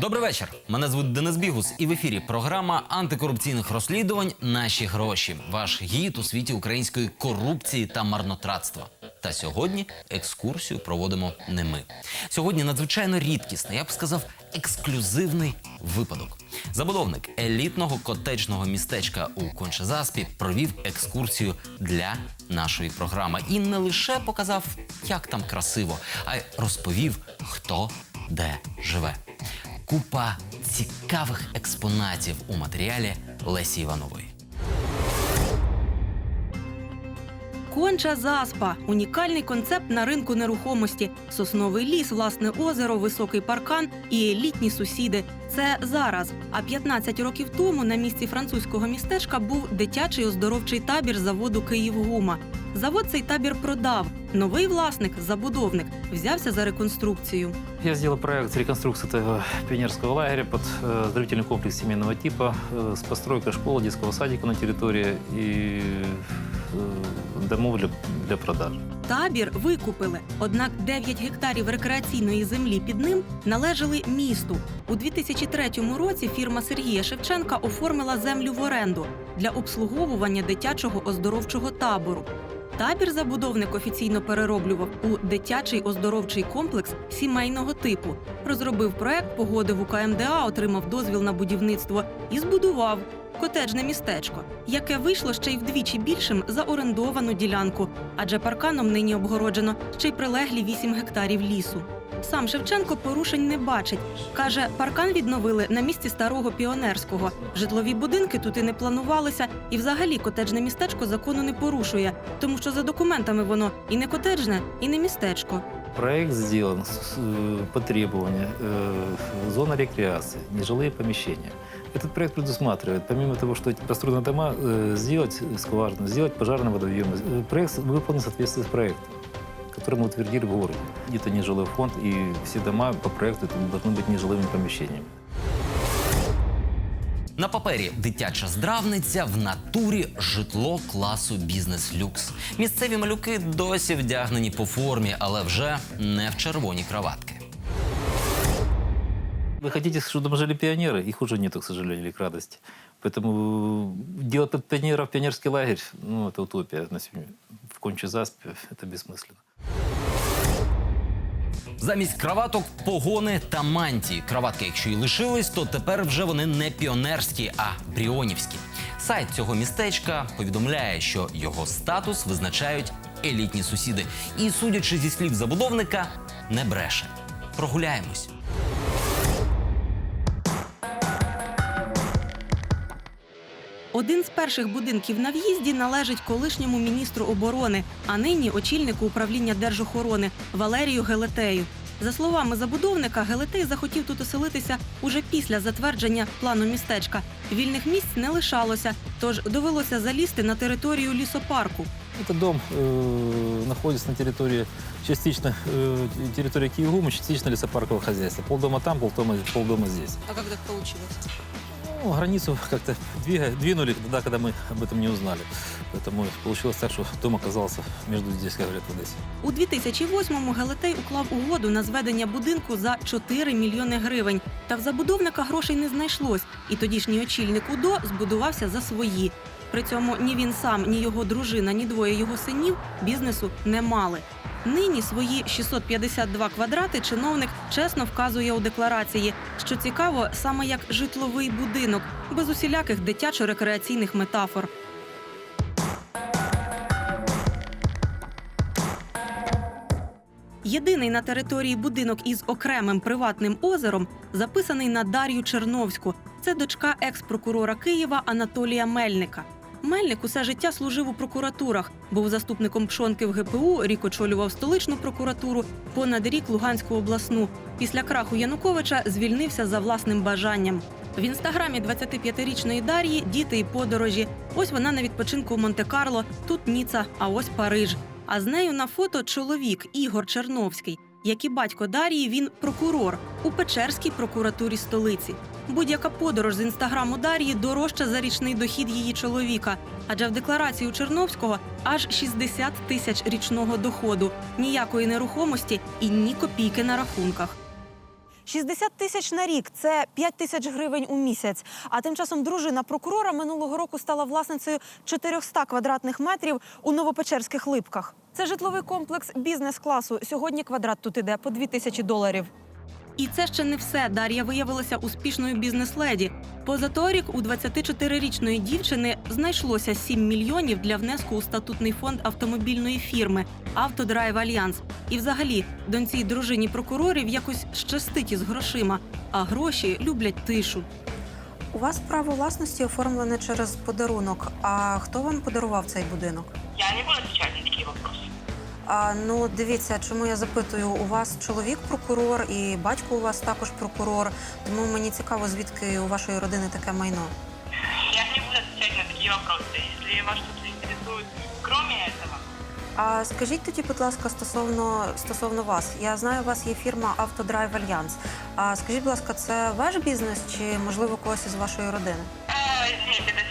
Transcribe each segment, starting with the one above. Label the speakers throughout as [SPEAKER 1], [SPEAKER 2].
[SPEAKER 1] Добрий вечір. Мене звуть Денис Бігус, і в ефірі програма антикорупційних розслідувань Наші гроші. Ваш гід у світі української корупції та марнотратства. Та сьогодні екскурсію проводимо не ми. Сьогодні надзвичайно рідкісний, я б сказав, ексклюзивний випадок. Забудовник елітного котеджного містечка у Кончезаспі провів екскурсію для нашої програми і не лише показав, як там красиво, а й розповів, хто де живе. Купа цікавих експонатів у матеріалі Лесі Іванової.
[SPEAKER 2] Конча заспа унікальний концепт на ринку нерухомості. Сосновий ліс, власне озеро, високий паркан і елітні сусіди. Це зараз. А 15 років тому на місці французького містечка був дитячий оздоровчий табір заводу Київгума. Завод цей табір продав. Новий власник, забудовник, взявся за реконструкцію.
[SPEAKER 3] Я сделал проект реконструкции этого пионерского лагеря под э, оздоровительный комплекс семейного типа э, с постройкой школы, детского садика на территории и э, для, для продажу.
[SPEAKER 2] Табір викупили, однак 9 гектарів рекреаційної землі під ним належали місту. У 2003 році фірма Сергія Шевченка оформила землю в оренду для обслуговування дитячого оздоровчого табору. Табір забудовник офіційно перероблював у дитячий оздоровчий комплекс сімейного типу. Розробив проект, погодив у КМДА, отримав дозвіл на будівництво і збудував котеджне містечко, яке вийшло ще й вдвічі більшим за орендовану ділянку, адже парканом нині обгороджено ще й прилеглі 8 гектарів лісу. Сам Шевченко порушень не бачить. Каже, паркан відновили на місці старого піонерського. Житлові будинки тут і не планувалися, і взагалі котеджне містечко закону не порушує, тому що за документами воно і не котеджне, і не містечко.
[SPEAKER 3] Проект сделан с- э, по требованию э, зона рекреации, нежилые помещения. Этот проект предусматривает, помимо того, что эти построенные дома, э, сделать скважину, сделать пожарный водоем. Э, Проект выполнен в соответствии с проектом, который мы утвердили в городе. Это нежилой фонд, и все дома по проекту это должны быть нежилыми помещениями.
[SPEAKER 1] На папері дитяча здравниця в натурі житло класу бізнес-люкс. Місцеві малюки досі вдягнені по формі, але вже не в червоні краватки.
[SPEAKER 3] Вы хотите, чтобы там жили пионеры? Их уже нету, к сожалению, или к радости. Поэтому делать под пионеров пионерский лагерь, ну, это утопия на сегодня. В Конче-Заспе это бессмысленно.
[SPEAKER 1] Замість краваток погони та мантії. Краватки, якщо й лишились, то тепер вже вони не піонерські, а бріонівські. Сайт цього містечка повідомляє, що його статус визначають елітні сусіди. І, судячи зі слів забудовника, не бреше. Прогуляємось.
[SPEAKER 2] Один з перших будинків на в'їзді належить колишньому міністру оборони, а нині очільнику управління держохорони Валерію Гелетею. За словами забудовника, Гелетей захотів тут оселитися уже після затвердження плану містечка. Вільних місць не лишалося, тож довелося залізти на територію лісопарку.
[SPEAKER 3] Этот дом э, находится на территории, частично э, территории Киевгума, частично лесопаркового хозяйства. Полдома там, полдома, полдома здесь.
[SPEAKER 2] А як так вийшло?
[SPEAKER 3] Ну, границу как-то двига- двинули тогда, когда мы об этом не узнали. Поэтому получилось так, что дом оказался между здесь, как говорят, в Одессе.
[SPEAKER 2] У 2008-му Гелетей уклав угоду на зведення будинку за 4 мільйони гривень. Та в забудовника грошей не знайшлось, і тодішній очільник УДО збудувався за свої. При цьому ні він сам, ні його дружина, ні двоє його синів бізнесу не мали. Нині свої 652 квадрати чиновник чесно вказує у декларації, що цікаво саме як житловий будинок, без усіляких дитячо-рекреаційних метафор. Єдиний на території будинок із окремим приватним озером записаний на Дар'ю Черновську. Це дочка екс-прокурора Києва Анатолія Мельника. Мельник усе життя служив у прокуратурах, був заступником Пшонки в ГПУ, рік очолював столичну прокуратуру, понад рік Луганську обласну. Після краху Януковича звільнився за власним бажанням. В інстаграмі 25-річної Дар'ї діти і подорожі. Ось вона на відпочинку в Монте-Карло, тут Ніца, а ось Париж. А з нею на фото чоловік Ігор Черновський. Як і батько Дар'ї, він прокурор у Печерській прокуратурі столиці. Будь-яка подорож з інстаграму Дар'ї дорожча за річний дохід її чоловіка. Адже в декларації у Черновського аж 60 тисяч річного доходу, ніякої нерухомості і ні копійки на рахунках.
[SPEAKER 4] 60 тисяч на рік це 5 тисяч гривень у місяць. А тим часом дружина прокурора минулого року стала власницею 400 квадратних метрів у Новопечерських липках. Це житловий комплекс бізнес-класу. Сьогодні квадрат тут іде по 2 тисячі доларів.
[SPEAKER 2] І це ще не все. Дар'я виявилася успішною бізнес-леді. Позаторік у 24-річної дівчини знайшлося 7 мільйонів для внеску у статутний фонд автомобільної фірми Автодрайв Альянс. І взагалі доньці й дружині прокурорів якось щастить із грошима, а гроші люблять тишу.
[SPEAKER 4] У вас право власності оформлене через подарунок. А хто вам подарував цей будинок?
[SPEAKER 5] Я не буду отвечать на такие вопросы.
[SPEAKER 4] А ну дивіться, чому я запитую, у вас чоловік прокурор і батько у вас також прокурор. Тому мені цікаво, звідки у вашої родини таке майно.
[SPEAKER 5] Я не буду отвечать на такие вопросы. Если вас что-то интересует, кроме этого,
[SPEAKER 4] А скажіть тоді, будь ласка, стосовно стосовно вас. Я знаю, у вас є фірма Автодрайв Альянс. А скажіть, будь ласка, це ваш бізнес чи можливо когось із вашої родини?
[SPEAKER 5] э, извините, до свидания, девушка.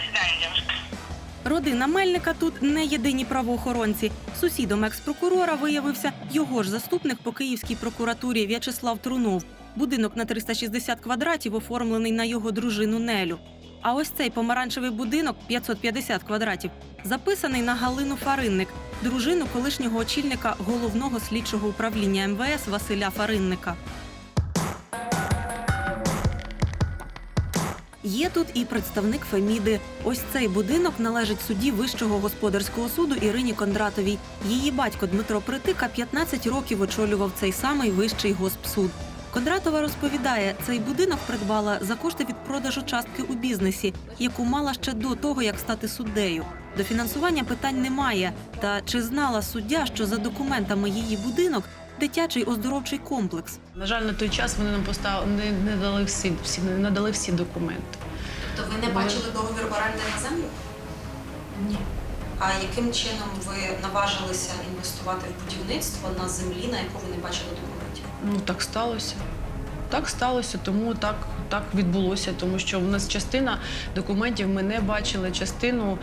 [SPEAKER 2] Родина Мельника тут не єдині правоохоронці. Сусідом екс-прокурора виявився його ж заступник по київській прокуратурі В'ячеслав Трунов. Будинок на 360 квадратів оформлений на його дружину Нелю. А ось цей помаранчевий будинок 550 квадратів записаний на Галину Фаринник, дружину колишнього очільника головного слідчого управління МВС Василя Фаринника. Є тут і представник Феміди. Ось цей будинок належить судді Вищого господарського суду Ірині Кондратовій. Її батько Дмитро Притика 15 років очолював цей самий вищий госпсуд. Кондратова розповідає, цей будинок придбала за кошти від продажу частки у бізнесі, яку мала ще до того, як стати суддею. До фінансування питань немає. Та чи знала суддя, що за документами її будинок дитячий оздоровчий комплекс?
[SPEAKER 6] На жаль, на той час вони нам постав... не, не дали всі, всі не надали всі документи.
[SPEAKER 7] Тобто ви не бачили договір оренди на землю?
[SPEAKER 6] Ні.
[SPEAKER 7] А яким чином ви наважилися інвестувати в будівництво на землі, на яку ви не бачили документів?
[SPEAKER 6] Ну так сталося. Так сталося, тому так, так відбулося, тому що в нас частина документів ми не бачили, частину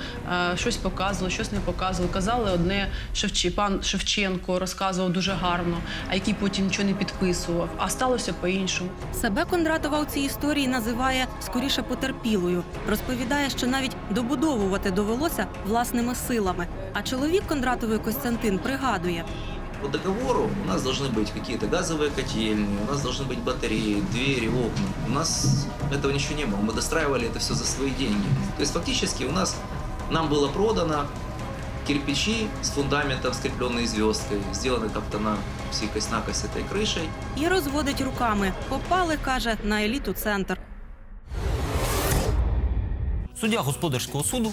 [SPEAKER 6] е, щось показували, щось не показували. Казали одне Шевчі, пан Шевченко розказував дуже гарно, а який потім нічого не підписував. А сталося по-іншому.
[SPEAKER 2] Себе Кондратова у цій історії називає скоріше потерпілою. Розповідає, що навіть добудовувати довелося власними силами. А чоловік Кондратової Костянтин пригадує,
[SPEAKER 8] По договору у нас должны быть какие-то газовые котельни, у нас должны быть батареи, двери, окна. У нас этого ничего не было. Мы достраивали это все за свои деньги. То есть фактически у нас нам было продано кирпичи с фундаментом, скрепленные звездкой, сделаны как-то на сикость-накость этой крышей.
[SPEAKER 2] і розводить руками. Попали, каже, на еліту центр.
[SPEAKER 1] Суддя господарського суду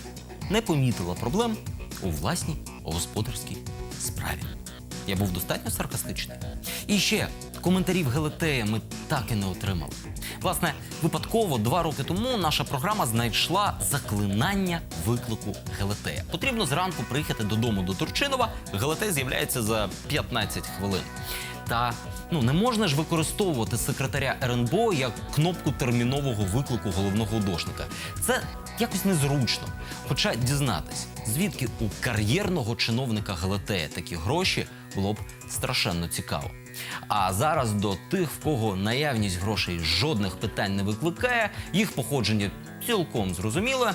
[SPEAKER 1] не помітила проблем у власній господарській справі. Я був достатньо саркастичний. І ще коментарів Гелетея ми так і не отримали. Власне, випадково два роки тому наша програма знайшла заклинання виклику Гелетея. Потрібно зранку приїхати додому до Турчинова. Гелетей з'являється за 15 хвилин. Та ну не можна ж використовувати секретаря РНБО як кнопку термінового виклику головного художника. Це якось незручно. Хоча дізнатись, звідки у кар'єрного чиновника Галатея такі гроші було б страшенно цікаво. А зараз до тих, в кого наявність грошей жодних питань не викликає, їх походження цілком зрозуміле,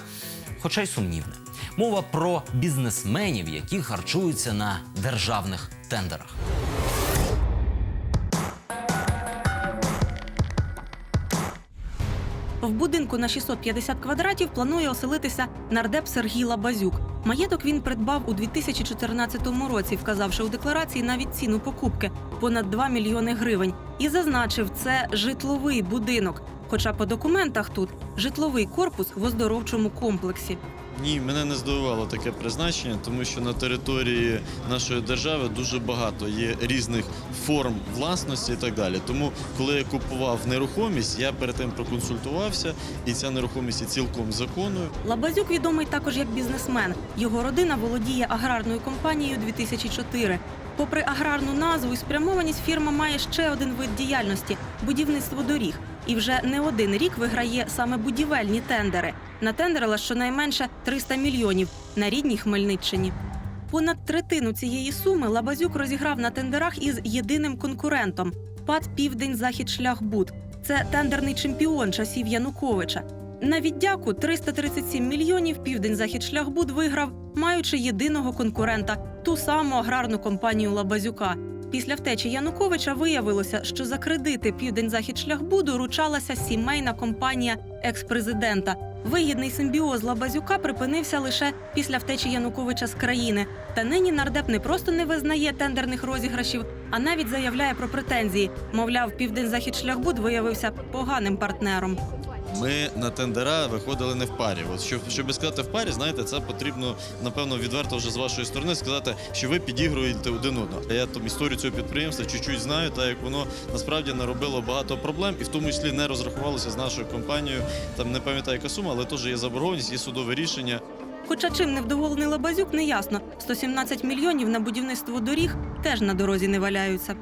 [SPEAKER 1] хоча й сумнівне. Мова про бізнесменів, які харчуються на державних тендерах.
[SPEAKER 2] В будинку на 650 квадратів планує оселитися нардеп Сергій Лабазюк. Маєток він придбав у 2014 році, вказавши у декларації навіть ціну покупки понад 2 мільйони гривень, і зазначив, це житловий будинок. Хоча по документах тут житловий корпус в оздоровчому комплексі.
[SPEAKER 9] Ні, мене не здивувало таке призначення, тому що на території нашої держави дуже багато є різних форм власності і так далі. Тому, коли я купував нерухомість, я перед тим проконсультувався, і ця нерухомість є цілком законною.
[SPEAKER 2] Лабазюк відомий також як бізнесмен. Його родина володіє аграрною компанією 2004. Попри аграрну назву і спрямованість, фірма має ще один вид діяльності будівництво доріг. І вже не один рік виграє саме будівельні тендери. Натендерила щонайменше 300 мільйонів на рідній Хмельниччині. Понад третину цієї суми Лабазюк розіграв на тендерах із єдиним конкурентом ПАД Південь Захід Шляхбуд. Це тендерний чемпіон часів Януковича. На віддяку 337 мільйонів Південь Захід Шляхбуд виграв, маючи єдиного конкурента ту саму аграрну компанію Лабазюка. Після втечі Януковича виявилося, що за кредити Південь Захід Шляхбуду ручалася сімейна компанія екс-президента. Вигідний симбіоз Лабазюка припинився лише після втечі Януковича з країни. Та нині нардеп не просто не визнає тендерних розіграшів, а навіть заявляє про претензії. Мовляв, Південь Захід Шляхбуд виявився поганим партнером.
[SPEAKER 9] Ми на тендера виходили не в парі. От щоб, щоб сказати в парі, знаєте, це потрібно напевно відверто вже з вашої сторони сказати, що ви підігруєте один одного. Я там історію цього підприємства чуть-чуть знаю, так як воно насправді наробило багато проблем, і в тому числі не розрахувалося з нашою компанією. Там не пам'ятаю, яка сума, але теж є заборгованість, є судове рішення.
[SPEAKER 2] Хоча чим невдоволений Лабазюк, не ясно. 117 мільйонів на будівництво доріг теж на дорозі не валяються.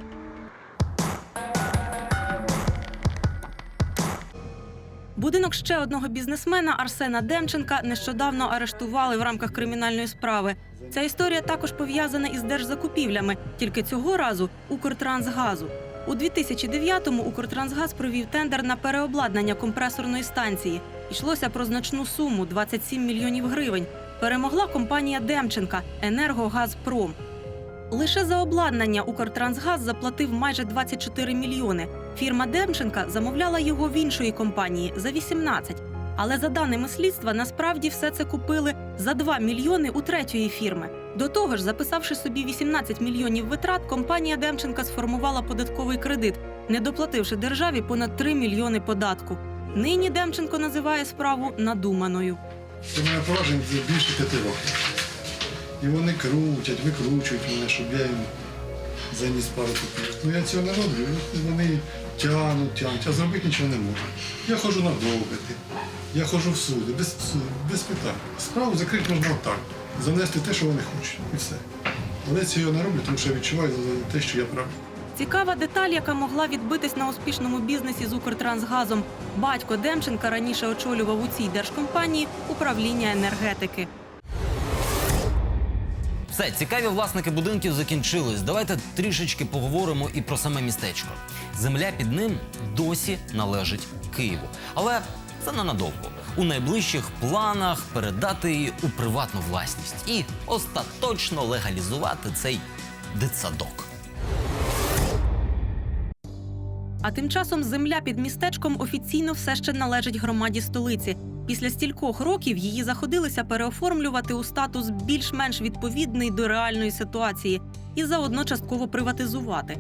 [SPEAKER 2] Будинок ще одного бізнесмена Арсена Демченка нещодавно арештували в рамках кримінальної справи. Ця історія також пов'язана із держзакупівлями, тільки цього разу Укртрансгазу. У 2009-му Укртрансгаз провів тендер на переобладнання компресорної станції. Йшлося про значну суму 27 мільйонів гривень. Перемогла компанія Демченка Енергогазпром. Лише за обладнання Укртрансгаз заплатив майже 24 мільйони. Фірма Демченка замовляла його в іншої компанії за 18. Але за даними слідства, насправді все це купили за 2 мільйони у третьої фірми. До того ж, записавши собі 18 мільйонів витрат, компанія Демченка сформувала податковий кредит, не доплативши державі понад 3 мільйони податку. Нині Демченко називає справу надуманою.
[SPEAKER 10] Це мене провадження більше п'яти років. І вони крутять, викручують мене, щоб я їм заніс пару копійок. Ну я цього не роблю. Вони тягнуть, тягнуть, а зробити нічого не можу. Я ходжу на допити, я ходжу в суди, без, без питань. Справу закрити можна отак. Занести те, що вони хочуть, і все. Але цього не роблю, тому що я відчуваю те, що я правий.
[SPEAKER 2] Цікава деталь, яка могла відбитись на успішному бізнесі з Укртрансгазом. Батько Демченка раніше очолював у цій держкомпанії управління енергетики.
[SPEAKER 1] Все, цікаві власники будинків закінчились. Давайте трішечки поговоримо і про саме містечко. Земля під ним досі належить Києву. Але це ненадовго. У найближчих планах передати її у приватну власність і остаточно легалізувати цей дитсадок.
[SPEAKER 2] А тим часом земля під містечком офіційно все ще належить громаді столиці. Після стількох років її заходилися переоформлювати у статус більш-менш відповідний до реальної ситуації і заодно частково приватизувати.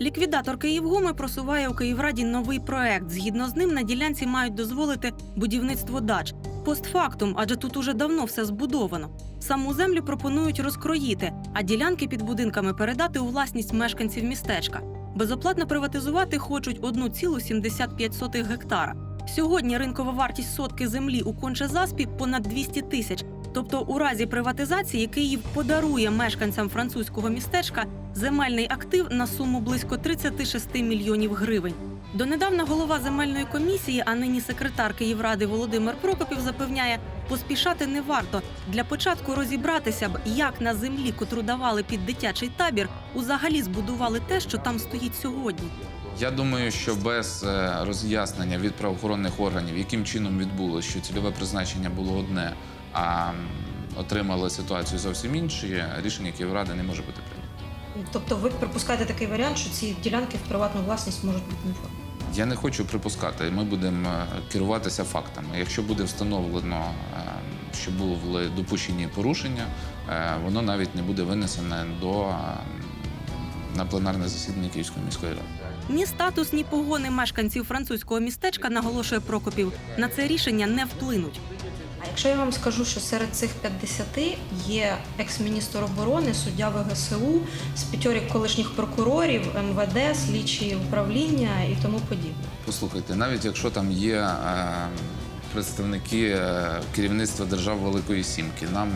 [SPEAKER 2] Ліквідатор Київгуми просуває у Київраді новий проект. Згідно з ним на ділянці мають дозволити будівництво дач. Постфактум, адже тут уже давно все збудовано. Саму землю пропонують розкроїти, а ділянки під будинками передати у власність мешканців містечка. Безоплатно приватизувати хочуть 1,75 гектара. Сьогодні ринкова вартість сотки землі у Конче-Заспі понад 200 тисяч. Тобто, у разі приватизації Київ подарує мешканцям французького містечка земельний актив на суму близько 36 мільйонів гривень. Донедавна голова земельної комісії, а нині секретар Київради Володимир Прокопів запевняє, поспішати не варто. Для початку розібратися б, як на землі, котру давали під дитячий табір, узагалі збудували те, що там стоїть сьогодні.
[SPEAKER 11] Я думаю, що без е, роз'яснення від правоохоронних органів, яким чином відбулося, що цільове призначення було одне, а отримали ситуацію зовсім інші, рішення Київради не може бути прийнято.
[SPEAKER 7] Тобто ви припускаєте такий варіант, що ці ділянки в приватну власність можуть бути не оформлені?
[SPEAKER 11] Я не хочу припускати. Ми будемо е, керуватися фактами. Якщо буде встановлено, е, що були допущені порушення, воно навіть не буде винесене до на пленарне засідання Київської міської ради.
[SPEAKER 2] Ні статус, ні погони мешканців французького містечка, наголошує Прокопів, на це рішення не вплинуть.
[SPEAKER 7] А якщо я вам скажу, що серед цих 50 є екс-міністр оборони, суддя ВГСУ, з п'ятьорік колишніх прокурорів, МВД, слідчі управління і тому подібне.
[SPEAKER 11] Послухайте, навіть якщо там є е, представники е, керівництва держав Великої Сімки, нам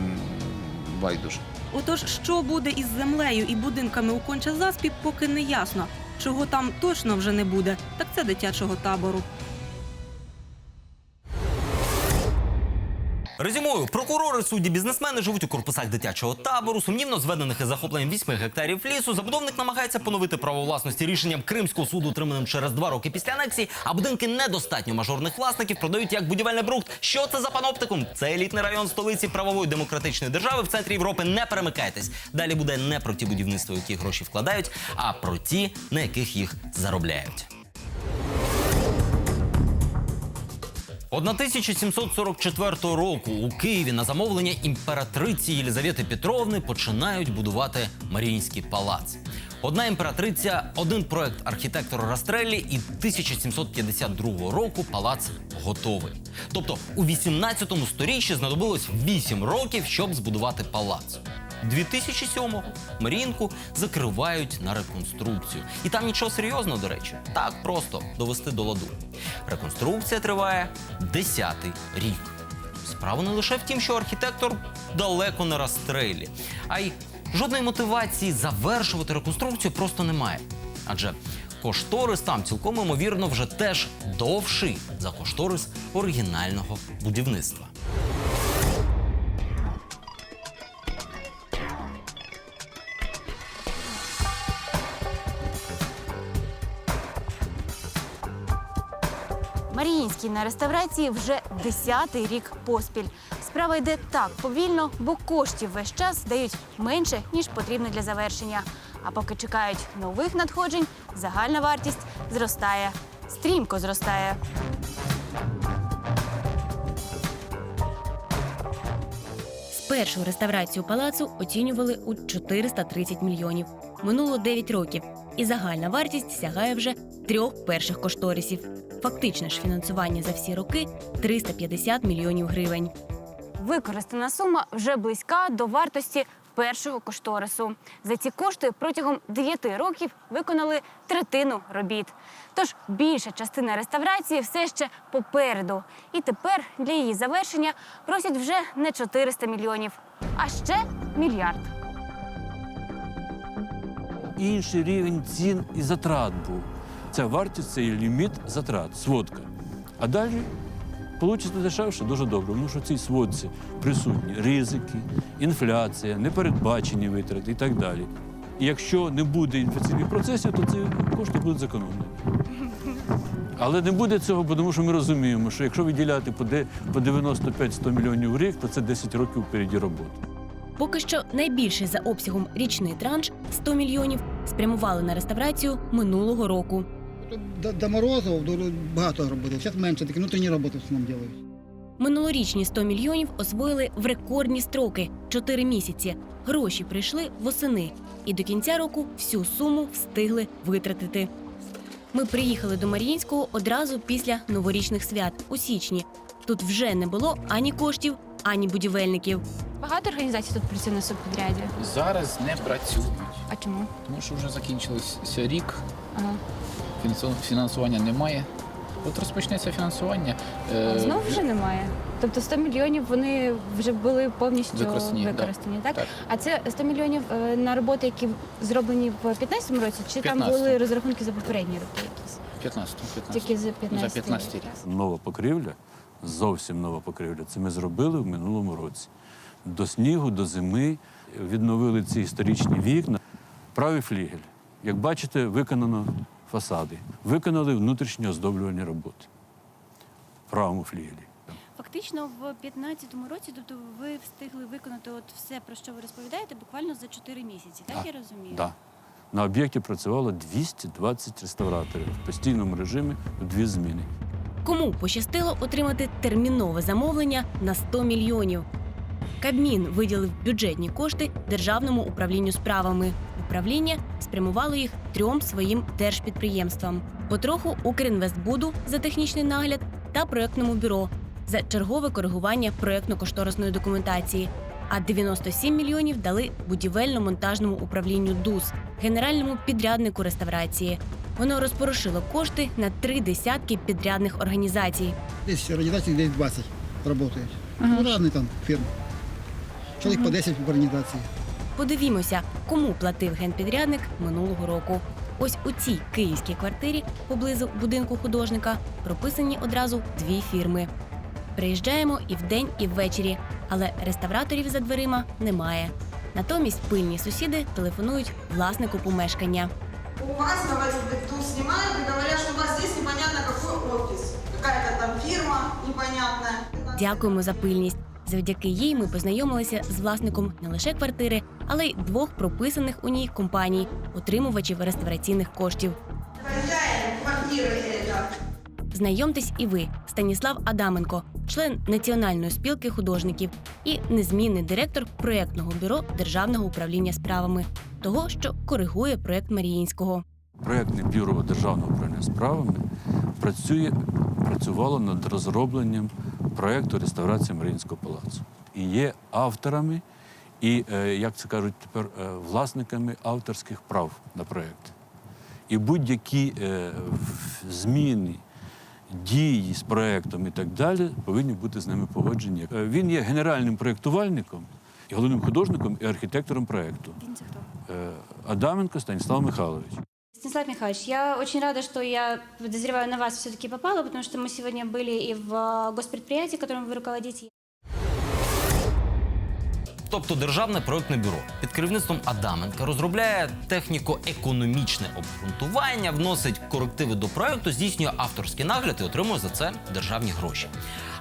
[SPEAKER 11] байдуже.
[SPEAKER 2] Отож, що буде із землею і будинками у Конча-Заспі, поки не ясно. Чого там точно вже не буде, так це дитячого табору.
[SPEAKER 1] Резюмую, прокурори, судді, бізнесмени живуть у корпусах дитячого табору, сумнівно зведених із захопленням 8 гектарів лісу. Забудовник намагається поновити право власності рішенням Кримського суду, отриманим через два роки після анексії. А будинки недостатньо мажорних власників продають як будівельний брухт. Що це за паноптикум? Це елітний район столиці правової демократичної держави в центрі Європи. Не перемикайтесь. Далі буде не про ті будівництва, які гроші вкладають, а про ті, на яких їх заробляють. 1744 року у Києві на замовлення імператриці Єлізавети Петровни починають будувати Маріїнський палац. Одна імператриця, один проект архітектора Растреллі, і 1752 року палац готовий. Тобто у 18 сторіччі знадобилось 8 років, щоб збудувати палац. 2007-го Маріїнку закривають на реконструкцію. І там нічого серйозного, до речі, так просто довести до ладу. Реконструкція триває 10-й рік. Справа не лише в тім, що архітектор далеко не розстрелі, а й жодної мотивації завершувати реконструкцію просто немає. Адже кошторис там цілком ймовірно вже теж довший за кошторис оригінального будівництва.
[SPEAKER 12] Маріїнський на реставрації вже десятий рік поспіль. Справа йде так повільно, бо коштів весь час дають менше, ніж потрібно для завершення. А поки чекають нових надходжень, загальна вартість зростає, стрімко зростає.
[SPEAKER 13] Першу реставрацію палацу оцінювали у 430 мільйонів. Минуло 9 років, і загальна вартість сягає вже трьох перших кошторисів. Фактичне ж фінансування за всі роки 350 мільйонів гривень.
[SPEAKER 12] Використана сума вже близька до вартості першого кошторису. За ці кошти протягом 9 років виконали третину робіт. Тож більша частина реставрації все ще попереду. І тепер для її завершення просять вже не 400 мільйонів, а ще мільярд.
[SPEAKER 14] інший рівень цін і затрат був. Це вартість, це і ліміт затрат, сводка. А далі вийде дешевше, дуже добре, тому що в цій сводці присутні ризики, інфляція, непередбачені витрати і так далі. І якщо не буде інфляційних процесів, то ці кошти будуть зекономлені. Але не буде цього, тому що ми розуміємо, що якщо виділяти по 95-100 мільйонів в рік, то це 10 років впереді роботи.
[SPEAKER 13] Поки що найбільший за обсягом річний транш 100 мільйонів спрямували на реставрацію минулого року.
[SPEAKER 15] До, до морозу багато роботи, зараз менше, такі внутрішні роботи в основному роблять.
[SPEAKER 13] Минулорічні 100 мільйонів освоїли в рекордні строки 4 місяці. Гроші прийшли восени, і до кінця року всю суму встигли витратити. Ми приїхали до Маріїнського одразу після новорічних свят у січні. Тут вже не було ані коштів, ані будівельників.
[SPEAKER 12] Багато організацій тут працює на субпідряді.
[SPEAKER 16] Зараз не працюють,
[SPEAKER 12] А чому?
[SPEAKER 16] тому що вже закінчився рік,
[SPEAKER 12] Ага.
[SPEAKER 16] Фінансу- фінансування немає. От розпочнеться фінансування. е,
[SPEAKER 12] Знову вже немає. Тобто 100 мільйонів вони вже були повністю
[SPEAKER 16] Використані, да.
[SPEAKER 12] так?
[SPEAKER 16] Так.
[SPEAKER 12] А це 100 мільйонів е, на роботи, які зроблені в 15-му році, чи там
[SPEAKER 16] 15-му.
[SPEAKER 12] були розрахунки за попередні роки якісь?
[SPEAKER 16] 15, 15.
[SPEAKER 12] Тільки за 15
[SPEAKER 16] За 15 рік.
[SPEAKER 14] Нова покрівля, зовсім нова покрівля. Це ми зробили в минулому році. До снігу, до зими відновили ці історичні вікна. Правий флігель. Як бачите, виконано фасади, виконали внутрішні оздоблювальні роботи. В правому флігелі.
[SPEAKER 13] Фактично, в 15-му році, тобто ви встигли виконати от все, про що ви розповідаєте, буквально за 4 місяці. Так,
[SPEAKER 14] Так,
[SPEAKER 13] я розумію?
[SPEAKER 14] Да. На об'єкті працювало 220 реставраторів в постійному режимі в дві зміни.
[SPEAKER 13] Кому пощастило отримати термінове замовлення на 100 мільйонів? Кабмін виділив бюджетні кошти державному управлінню справами. Управління спрямувало їх трьом своїм держпідприємствам: потроху Укрінвестбуду за технічний нагляд та проектному бюро. за чергове коригування проєктно-кошторисної документації. А 97 мільйонів дали будівельно-монтажному управлінню ДУС, генеральному підряднику реставрації. Воно розпорошило кошти на три десятки підрядних організацій.
[SPEAKER 15] Десь організацій десь 20 працюють. Ну, різні там фірми. Чоловік по 10 в організації.
[SPEAKER 13] Подивімося, кому платив генпідрядник минулого року. Ось у цій київській квартирі поблизу будинку художника прописані одразу дві фірми. Приїжджаємо і вдень, і ввечері, але реставраторів за дверима немає. Натомість пильні сусіди телефонують власнику помешкання.
[SPEAKER 17] У вас, говорит, тут снимают и говорят, что у вас здесь непонятно какой офис. Какая-то там фирма непонятная.
[SPEAKER 13] Дякуємо за пильність. Завдяки їй ми познайомилися з власником не лише квартири, але й двох прописаних у ній компаній, отримувачів реставраційних коштів. Знайомтесь і ви, Станіслав Адаменко, член Національної спілки художників і незмінний директор проєктного бюро Державного управління справами, того, що коригує проєкт Маріїнського.
[SPEAKER 14] Проєктне бюро Державного управління справами працює, працювало над розробленням проєкту реставрації Маріїнського палацу. І є авторами і, е, як це кажуть тепер, е, власниками авторських прав на проєкт. І будь-які е, зміни, дії з проєктом і так далі повинні бути з ними погоджені. Він є генеральним проєктувальником і головним художником і архітектором проєкту. Адаменко Станіслав Михайлович.
[SPEAKER 12] Станислав Михайлович, я очень рада, что я подозреваю на вас все-таки попала, потому что мы сегодня были и в э, госпредприятии, которым вы руководите.
[SPEAKER 1] Тобто державне проектне бюро під керівництвом Адаменка розробляє техніко-економічне обґрунтування, вносить корективи до проекту, здійснює авторський нагляд і отримує за це державні гроші.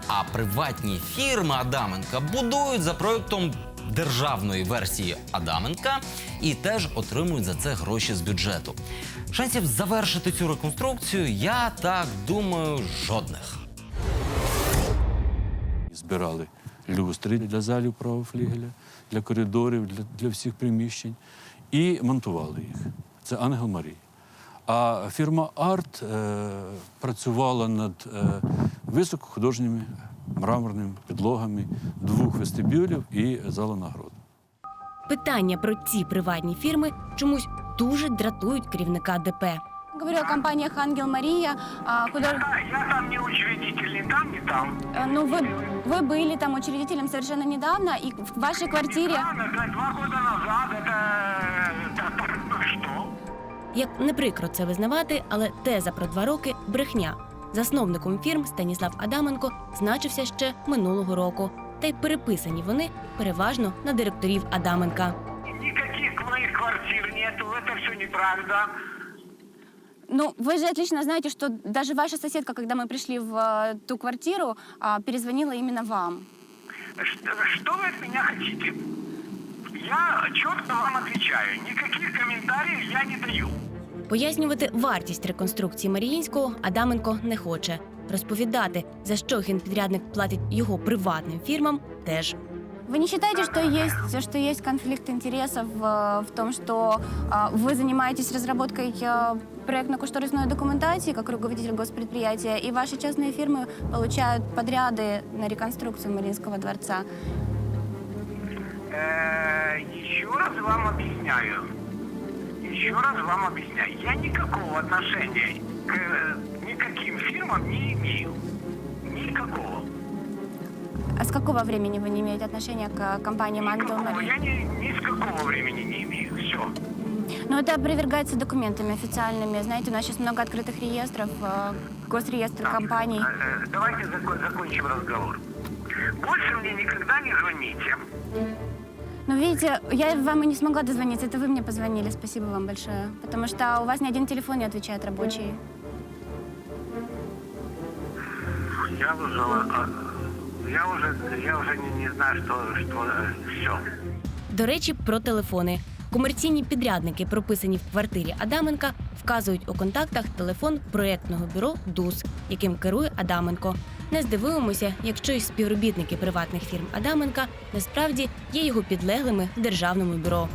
[SPEAKER 1] А приватні фірми Адаменка будують за проектом державної версії Адаменка і теж отримують за це гроші з бюджету. Шансів завершити цю реконструкцію, я так думаю, жодних.
[SPEAKER 14] Збирали люстри для залів правого флігеля, для коридорів, для, для всіх приміщень і монтували їх. Це Ангел Марії. А фірма Арт е, працювала над е, високохудожніми мраморними підлогами двох вестибюлів і залу нагород.
[SPEAKER 13] Питання про ці приватні фірми чомусь дуже дратують керівника ДП.
[SPEAKER 12] Говорю о компаниях «Ангел Мария». а, худож-
[SPEAKER 18] Я там не учредитель, ни там, ни там.
[SPEAKER 12] Э, Ну, вы, вы были там учредителем совершенно недавно, и в вашей квартире...
[SPEAKER 18] Это два года назад, это... это, это ну и что?
[SPEAKER 13] Як не прикро це визнавати, але теза про два роки брехня. Засновником фірм Станіслав Адаменко значився ще минулого року, та й переписані вони переважно на директорів Адаменка.
[SPEAKER 18] Никаких моих квартир нету, это все неправда.
[SPEAKER 12] Ну, вы же отлично знаете, что даже ваша соседка, когда мы пришли в э, ту квартиру, а, перезвонила именно вам.
[SPEAKER 18] Что, что вы от меня хотите? Я четко вам отвечаю, никаких комментариев я не даю.
[SPEAKER 13] Пояснювати вартість реконструкції Маріїнського Адаменко не хоче. Розповідати, за що генпідрядник платить його приватним фірмам, теж.
[SPEAKER 12] Вы не считаете, что есть, что есть конфликт интересов э, в том, что а, вы занимаетесь разработкой э, проектно-кошторисной документации как руководитель госпредприятия, и ваши частные фирмы получают подряды на реконструкцию Мариинского дворца?
[SPEAKER 18] Э, еще раз вам объясняю. Еще раз вам объясняю. Я никакого отношения к э, никаким фирмам не имею. Никакого.
[SPEAKER 12] А с какого времени вы не имеете отношения к компаниям «Ангел
[SPEAKER 18] Никакого.
[SPEAKER 12] Мария»?
[SPEAKER 18] Я ни, ни с какого времени не имею. Все.
[SPEAKER 12] Ну, это опровергается документами официальными. Знаете, у нас сейчас много открытых реестров, э, госреестр компаний.
[SPEAKER 18] Э, давайте зако- закончим разговор. Больше мне никогда не звоните.
[SPEAKER 12] Ну, видите, я вам и не смогла дозвониться, это вы мне позвонили, спасибо вам большое. Потому что у вас ни один телефон не отвечает рабочий.
[SPEAKER 18] Я уже, я уже, я уже не, не знаю, что, что, все.
[SPEAKER 13] До речі, про телефони. Комерційні підрядники, прописані в квартирі Адаменка, вказують у контактах телефон проєктного бюро ДУС, яким керує Адаменко. Не здивуємося, якщо й співробітники приватних фірм Адаменка насправді є його підлеглими в державному бюро.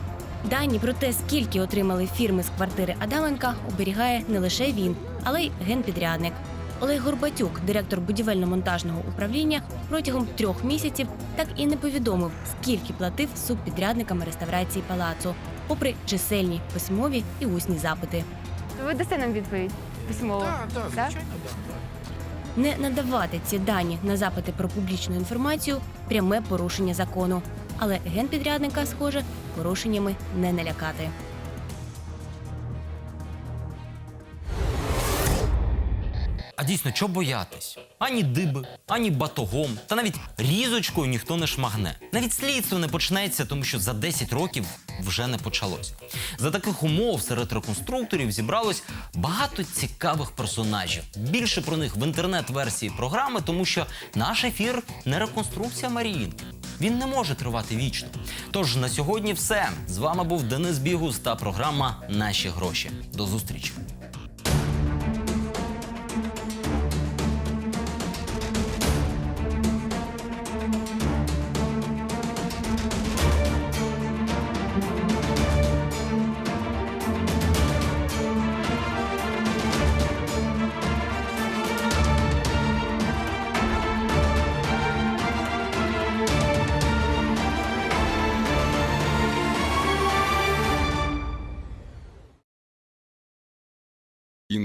[SPEAKER 13] Дані про те, скільки отримали фірми з квартири Адаменка, оберігає не лише він, але й генпідрядник. Олег Горбатюк, директор будівельно-монтажного управління, протягом трьох місяців так і не повідомив, скільки платив субпідрядникам реставрації палацу, попри чисельні письмові і усні запити.
[SPEAKER 12] Ви дасте нам відповідь письмово? Так,
[SPEAKER 13] Не надавати ці дані на запити про публічну інформацію пряме порушення закону. Але генпідрядника, схоже, порушеннями не налякати.
[SPEAKER 1] А дійсно, чого боятись? Ані диби, ані батогом, та навіть різочкою ніхто не шмагне. Навіть слідство не почнеться, тому що за 10 років вже не почалось. За таких умов серед реконструкторів зібралось багато цікавих персонажів. Більше про них в інтернет-версії програми, тому що наш ефір не реконструкція Маріїнки. Він не може тривати вічно. Тож на сьогодні все. З вами був Денис Бігус та програма Наші гроші. До зустрічі.